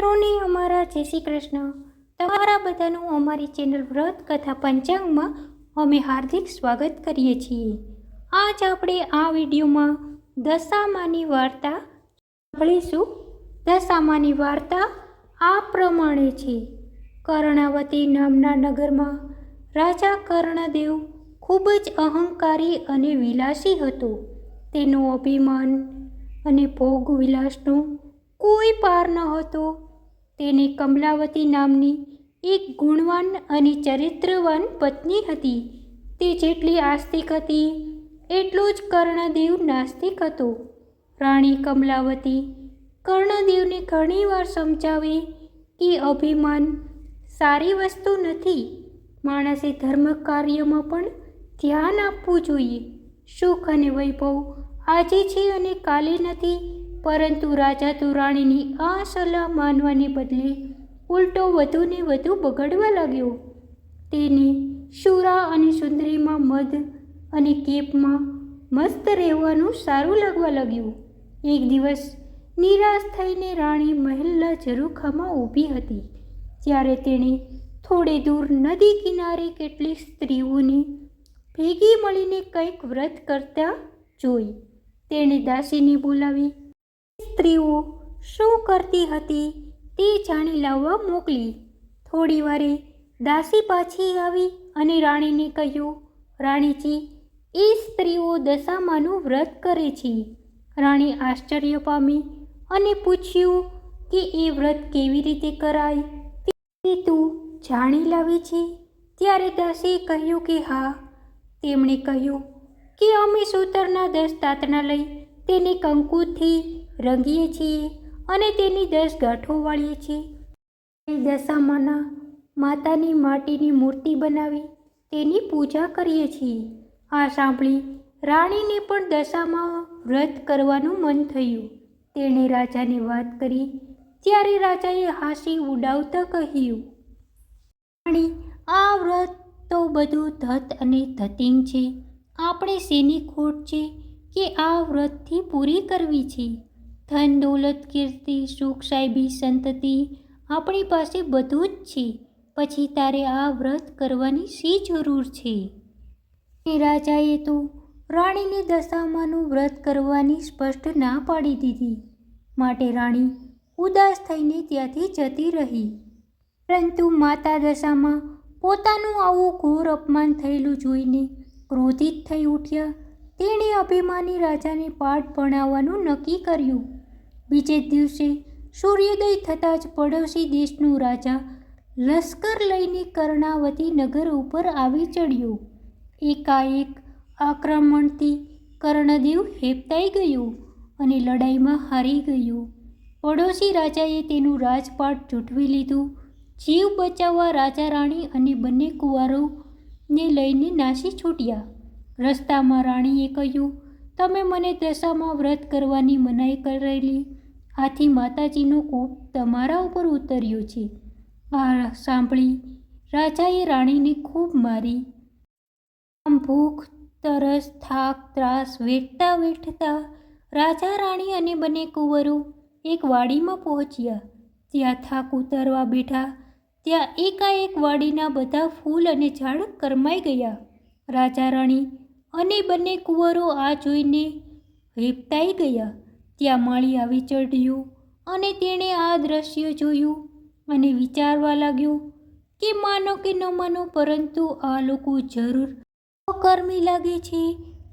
મિત્રોને અમારા જય શ્રી કૃષ્ણ. તમારા બધાનું અમારી ચેનલ વ્રત કથા પંચાંગમાં અમે હાર્દિક સ્વાગત કરીએ છીએ. આજ આપણે આ વિડીયોમાં દશામાની વાર્તા સાંભળીશું. દશામાની વાર્તા આ પ્રમાણે છે. કર્ણાવતી નામના નગરમાં રાજા કર્ણદેવ ખૂબ જ અહંકારી અને વિલાસી હતો. તેનું અભિમાન અને ભોગ વિલાસનો કોઈ પાર ન હતો તેને કમલાવતી નામની એક ગુણવાન અને ચરિત્રવાન પત્ની હતી. તે જેટલી આસ્તિક હતી, એટલો જ કર્ણદેવ નાસ્તિક હતો. રાણી કમલાવતી કર્ણદેવને ઘણીવાર સમજાવે કે અભિમાન સારી વસ્તુ નથી. માણસે ધર્મ કાર્યમાં પણ ધ્યાન આપવું જોઈએ. સુખ અને વૈભવ આજે છે અને કાલે નથી. પરંતુ રાજા તો રાણીની આ સલાહ માનવાને બદલે ઉલટો વધુને વધુ બગડવા લાગ્યો. તેને શુરા અને સુંદરીમાં મધ અને કેપમાં મસ્ત રહેવાનું સારું લાગવા લાગ્યું. એક દિવસ નિરાશ થઈને રાણી મહેલના ઝરૂખામાં ઊભી હતી ત્યારે તેણે થોડે દૂર નદી કિનારે કેટલીક સ્ત્રીઓને ભેગી મળીને કંઈક વ્રત કરતા જોઈ. તેણે દાસીને બોલાવી સ્ત્રીઓ શું કરતી હતી તે જાણી લાવવા મોકલી. થોડી વારે દાસી પાછી આવી અને રાણીને કહ્યું, રાણીજી, એ સ્ત્રીઓ દશામાનું વ્રત કરે છે. રાણી આશ્ચર્ય પામી અને પૂછ્યું કે એ વ્રત કેવી રીતે કરાય તે તું જાણી લાવી છે. ત્યારે દાસીએ કહ્યું કે, હા. તેમણે કહ્યું કે, અમે સૂતરના દસ તાતણા લઈ તેને કંકુથી રંગીએ છીએ અને તેની દસ ગાંઠો વાળીએ છીએ. દશામાના માતાની માટીની મૂર્તિ બનાવી તેની પૂજા કરીએ છીએ. આ સાંભળી રાણીને પણ દશામાં વ્રત કરવાનું મન થયું. તેણે રાજાને વાત કરી, ત્યારે રાજાએ હાસી ઉડાવતા કહ્યું, રાણી, આ વ્રત તો બધું ધત અને ધતિંગ છે. આપણે શેની ખોટ છે કે આ વ્રતથી પૂરી કરવી છે? ધન દોલત, કીર્તિ, સુખ, સાહેબી, સંતતિ, આપણી પાસે બધું જ છે. પછી તારે આ વ્રત કરવાની શી જરૂર છે? એ રાજાએ તો રાણીને દશામાનું વ્રત કરવાની સ્પષ્ટ ના પાડી દીધી. માટે રાણી ઉદાસ થઈને ત્યાંથી જતી રહી. પરંતુ માતા દશામાં પોતાનું આવું ઘોર અપમાન થયેલું જોઈને ક્રોધિત થઈ ઉઠ્યા. તેણે અભિમાની રાજાને પાઠ ભણાવવાનું નક્કી કર્યું. બીજે દિવસે સૂર્યોદય થતાં જ પડોશી દેશનું રાજા લશ્કર લઈને કર્ણાવતી નગર ઉપર આવી ચડ્યો. એકાએક આક્રમણથી કર્ણદેવ હેપતાઈ ગયો અને લડાઈમાં હારી ગયો. પડોશી રાજાએ તેનું રાજપાટ જૂટવી લીધું. જીવ બચાવવા રાજા રાણી અને બંને કુંવારોને લઈને નાસી છૂટ્યા. રસ્તામાં રાણીએ કહ્યું, તમે મને દશામાં વ્રત કરવાની મનાઈ કરેલી આથી માતાજીનો કોપ તમારા ઉપર ઉતર્યો છે. આ સાંભળી રાજાએ રાણીને ખૂબ મારી. આમ ભૂખ, તરસ, થાક, ત્રાસ વેઠતા વેઠતા રાજા, રાણી અને બંને કુંવરો એક વાડીમાં પહોંચ્યા. ત્યાં થાક ઉતારવા બેઠા, ત્યાં એકાએક વાડીના બધા ફૂલ અને ઝાડ કરમાઈ ગયા. રાજા, રાણી અને બંને કુંવરો આ જોઈને હેપતાઈ ગયા. ત્યાં માળી આવી ચઢ્યું અને તેણે આ દ્રશ્ય જોયું અને વિચારવા લાગ્યો કે માનો કે ન માનો, પરંતુ આ લોકો જરૂર અકર્મી લાગે છે.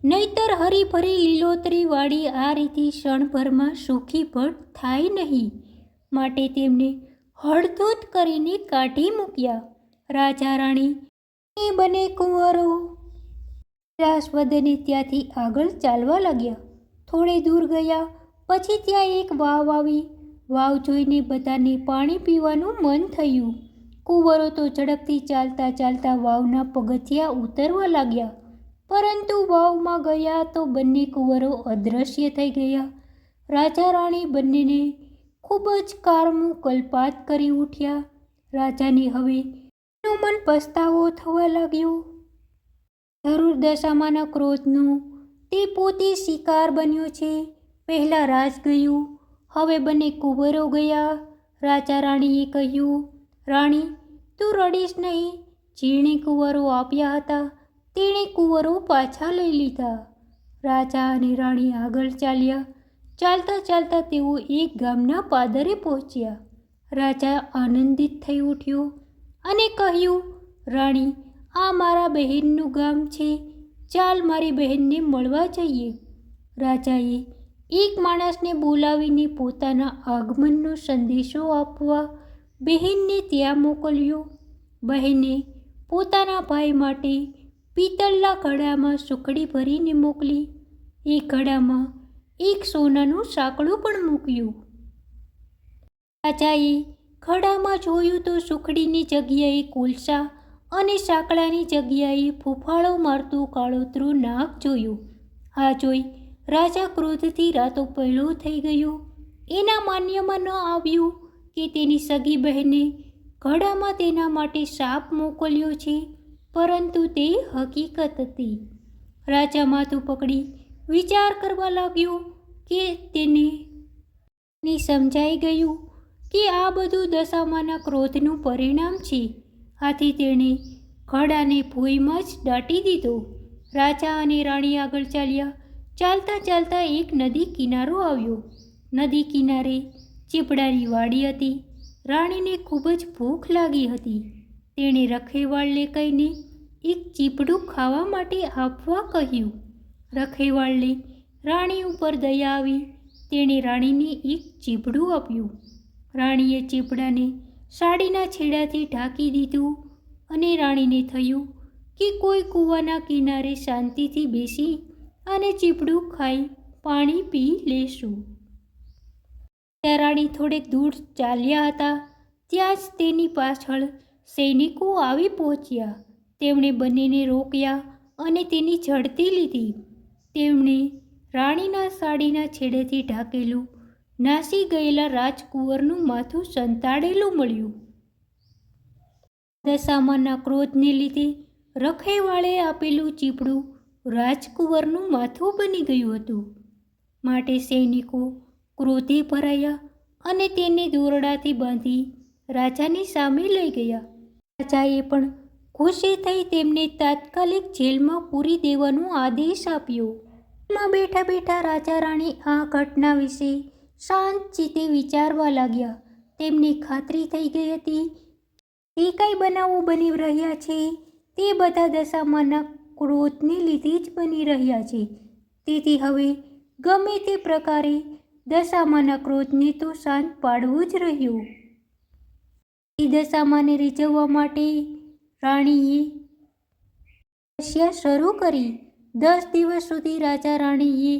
નહીતર હરીભરી લીલોતરીવાળી આ રીતે ક્ષણભરમાં સુખી પણ થાય નહીં. માટે તેમને હળધોત કરીને કાઢી મૂક્યા. રાજા રાણી એ બંને કુંવરો. રાસવદને ત્યાંથી આગળ ચાલવા લાગ્યા. થોડે દૂર ગયા પછી ત્યાં એક વાવ આવી. વાવ જોઈને બધાને પાણી પીવાનું મન થયું. કુંવરો તો ઝડપથી ચાલતા ચાલતા વાવના પગથિયા ઉતરવા લાગ્યા. પરંતુ વાવમાં ગયા તો બંને કુંવરો અદૃશ્ય થઈ ગયા. રાજા રાણી બંનેને ખૂબ જ કારમું કલ્પાત કરી ઉઠ્યા. રાજાને હવે એનું મન પસ્તાવો થવા લાગ્યો. જરૂર દશામાના ક્રોધનો તે પોતે શિકાર બન્યો છે. પહેલાં રાજ ગયું, હવે બંને કુંવરો ગયા. રાજા રાણીએ કહ્યું, રાણી, તું રડીશ નહીં. જેણે કુંવરો આપ્યા હતા, તેણે કુંવરો પાછા લઈ લીધા. રાજા અને રાણી આગળ ચાલ્યા. ચાલતા ચાલતા તેઓ એક ગામના પાદરે પહોંચ્યા. રાજા આનંદિત થઈ ઉઠ્યો અને કહ્યું, રાણી, આ મારા બહેનનું ગામ છે. ચાલ મારી બહેનને મળવા જઈએ. રાજાએ એક માણસને બોલાવીને પોતાના આગમનનો સંદેશો આપવા બહેનને ત્યાં મોકલ્યો. બહેને પોતાના ભાઈ માટે પિત્તળના ઘડામાં સુખડી ભરીને મોકલી. એ ઘડામાં એક સોનાનું સાંકળું પણ મૂક્યું. રાજાએ ઘડામાં જોયું તો સુખડીની જગ્યાએ કોલસા અને સાંકળાની જગ્યાએ ફૂફાળો મારતું કાળોતરું નાક જોયું. આ જોઈ રાજા ક્રોધથી રાતો પહેલો થઈ ગયો. એના માન્યમાં ન આવ્યું કે તેની સગી બહેને ઘડામાં તેના માટે સાપ મોકલ્યો છે, પરંતુ તે હકીકત હતી. રાજા માથું પકડી વિચાર કરવા લાગ્યો કે તેને સમજાઈ ગયું કે આ બધું દશામાના ક્રોધનું પરિણામ છે. આથી તેણે ઘડાને ભૂઈમાં જ દાટી દીધો. રાજા અને રાણી આગળ ચાલ્યા ચાલતા ચાલતા એક નદી કિનારો આવ્યો. નદી કિનારે ચીપડાની વાડી હતી. રાણીને ખૂબ જ ભૂખ લાગી હતી. તેણે રખેવાળને કહીને એક ચીપડું ખાવા માટે આપવા કહ્યું. રખેવાળને રાણી ઉપર દયા આવી. તેણે રાણીને એક ચીપડું આપ્યું. રાણીએ ચીપડાને સાડીના છેડાથી ઢાંકી દીધું અને રાણીને થયું કે કોઈ કૂવાના કિનારે શાંતિથી બેસી અને ચીપડું ખાઈ પાણી પી લેશું. ત્યાં રાણી થોડેક દૂર ચાલ્યા હતા, ત્યાં જ તેની પાછળ સૈનિકો આવી પહોંચ્યા. તેમણે બંનેને રોક્યા અને તેની ઝડતી લીધી. તેમણે રાણીના સાડીના છેડેથી ઢાંકેલું નાસી ગયેલા રાજકુંવરનું માથું સંતાડેલું મળ્યું. દશામાના ક્રોધને લીધે રખેવાળે આપેલું ચીપડું રાજકુંવરનું માથું બની ગયું હતું. માટે સૈનિકો ક્રોધે ભરાયા અને તેને દોરડાથી બાંધી રાજાની સામે લઈ ગયા. રાજાએ પણ ખુશી થઈ તેમને તાત્કાલિક જેલમાં પૂરી દેવાનો આદેશ આપ્યો. જેલમાં બેઠા બેઠા રાજા રાણી આ ઘટના વિશે શાંત ચિત્તે વિચારવા લાગ્યા. તેમને ખાતરી થઈ ગઈ હતી એ કઈ બનાવો બની રહ્યા છે તે બધા દશામાના ક્રોધને લીધે જ બની રહ્યા છે. તેથી હવે ગમે તે પ્રકારે દશામાના ક્રોધને તો શાંત પાડવું જ રહ્યું. એ દશામાને રીઝવવા માટે રાણીએ તપસ્યા શરૂ કરી. દસ દિવસ સુધી રાજા રાણીએ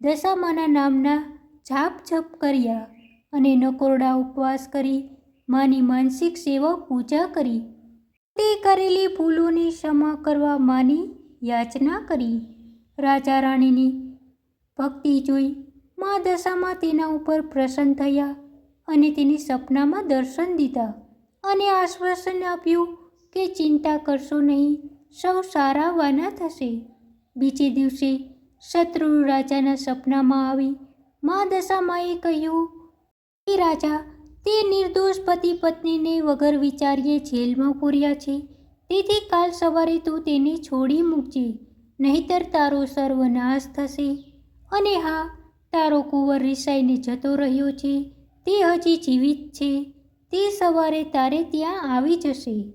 દશામાના નામના જાપ જપ કર્યા અને નકોરડા ઉપવાસ કરી માની માનસિક સેવા પૂજા કરી. તે કરેલી ભૂલોને ક્ષમા કરવા માની યાચના કરી. રાજા રાણીની ભક્તિ જોઈ મા દશામાં તેના ઉપર પ્રસન્ન થયા અને તેને સપનામાં દર્શન દીધા અને આશ્વાસન આપ્યું કે ચિંતા કરશો નહીં, સૌ સારા વાના થશે. બીજે દિવસે શત્રુ રાજાના સપનામાં આવી મા દશામાએ કહ્યું એ રાજા, તે નિર્દોષ પતિ પત્નીને વગર વિચારીએ જેલમાં પૂર્યા છે. તેથી કાલ સવારે તું તેને છોડી મૂકજે, નહીતર તારો સર્વનાશ થશે. અને હા, તારો કુંવર રિસાઈને જતો રહ્યો છે, તે હજી જીવિત છે, તે સવારે તારે ત્યાં આવી જશે.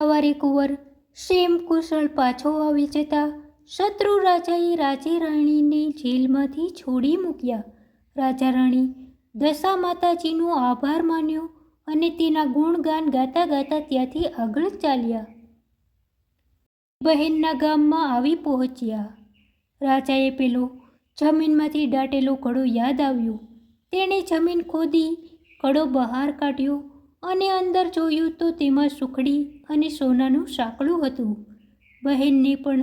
સવારે કુંવર સેમ કુશળ પાછો આવી જતા શત્રુ રાજાએ રાજે રાણીને જેલમાંથી છોડી મૂક્યા. રાજા રાણી દશા માતાજીનો આભાર માન્યો અને તેના ગુણગાન ગાતા ગાતા ત્યાંથી આગળ ચાલ્યા. બહેનના ગામમાં આવી પહોંચ્યા. રાજાએ પેલો જમીનમાંથી દાટેલો કડો યાદ આવ્યો. તેણે જમીન ખોદી, કડો બહાર કાઢ્યો અને અંદર જોયું તો તેમાં સુખડી અને સોનાનું સાંકળું હતું. બહેનને પણ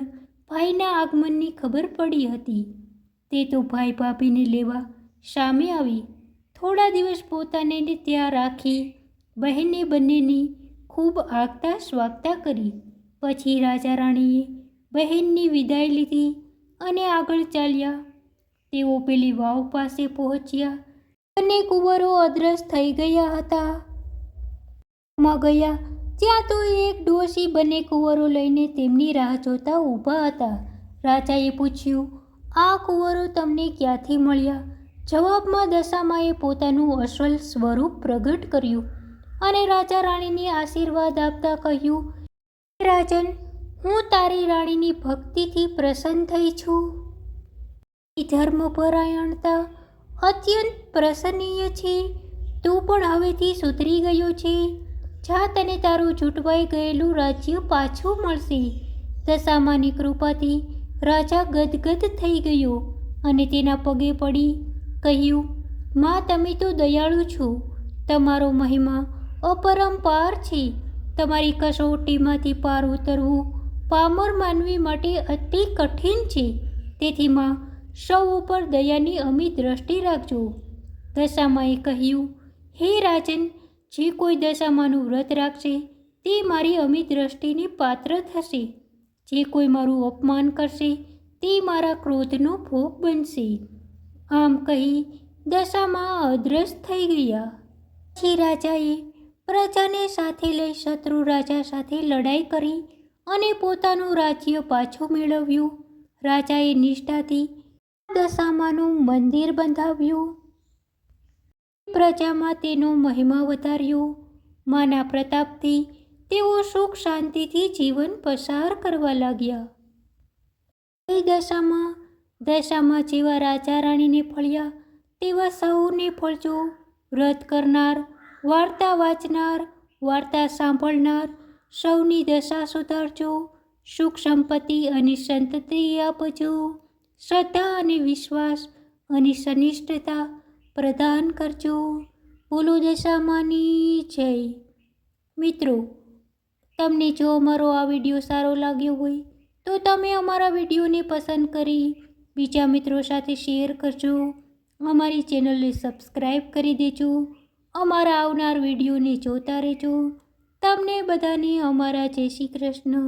ભાઈના આગમનની ખબર પડી હતી. તે તો ભાઈ ભાભીને લેવા સામે આવી. થોડા દિવસ પોતાને ત્યાં રાખી, બહેને બંનેની ખૂબ આગતા સ્વાગતા કરી. પછી રાજા રાણીએ બહેનની વિદાય લીધી અને આગળ ચાલ્યા. તેઓ પેલી વાવ પાસે પહોંચ્યા. બંને કુંવરો અદ્રશ થઈ ગયા હતા. ગયા. ત્યાં તો એક ડોશી બંને કુંવરો લઈને તેમની રાહ જોતા ઊભા હતા. રાજાએ પૂછ્યું, આ કુંવરો તમને ક્યાંથી મળ્યા? જવાબમાં દશામાએ પોતાનું અસલ સ્વરૂપ પ્રગટ કર્યું અને રાજા રાણીને આશીર્વાદ આપતા કહ્યું, "હે રાજન, હું તારી રાણીની ભક્તિથી પ્રસન્ન થઈ છું. ધર્મપરાયણતા અત્યંત પ્રસન્નીય છે. તું પણ હવેથી સુધરી ગયો છે. જા, તને તારું છૂટવાઈ ગયેલું રાજ્ય પાછું મળશે. દશામાની કૃપાથી રાજા ગદગદ થઈ ગયો અને તેના પગે પડી કહ્યું, માં, તમે તો દયાળુ છો. તમારો મહિમા અપરંપાર છે. તમારી કસોટીમાંથી પાર ઉતરવું પામર માનવી માટે અતિ કઠિન છે. તેથી માં, સૌ ઉપર દયાની અમી દ્રષ્ટિ રાખજો. દશામાએ કહ્યું, હે રાજન, જે કોઈ દશામાનું વ્રત રાખશે, તે મારી અમી દ્રષ્ટિને પાત્ર થશે. જે કોઈ મારું અપમાન કરશે, તે મારા ક્રોધનો ભોગ બનશે. આમ કહી દશામાં અદ્રશ્ય થઈ ગયા. પછી રાજાએ પ્રજાને સાથે લઈ શત્રુ રાજા સાથે લડાઈ કરી અને પોતાનું રાજ્ય પાછું મેળવ્યું. રાજાએ નિષ્ઠાથી દશામાનું મંદિર બંધાવ્યું. પ્રજામાં તેનો મહિમા વધાર્યો. માના પ્રતાપથી તેઓ સુખ શાંતિથી જીવન પસાર કરવા લાગ્યા. એ દશામાં દશામાં જેવા રાજા રાણીને ફળ્યા તેવા સૌને ફળજો વ્રત કરનાર, વાર્તા વાંચનાર, વાર્તા સાંભળનાર, સૌની દશા સુધારજો. સુખ સંપત્તિ અને સંતતિ આપજો. શ્રદ્ધા અને વિશ્વાસ અને સનિષ્ઠતા પ્રદાન કરજો. બોલો દશામાની જય. મિત્રો, તમને જો અમારો આ વીડિયો સારો લાગ્યો હોય, તો તમે અમારા વિડીયોને પસંદ કરી બીજા મિત્રો સાથે શેર કરજો. અમારી ચેનલને સબસ્ક્રાઈબ કરી દેજો. અમારા આવનાર વિડીયોને જોતા રહેજો. તમને બધાને અમારા જય શ્રી કૃષ્ણ.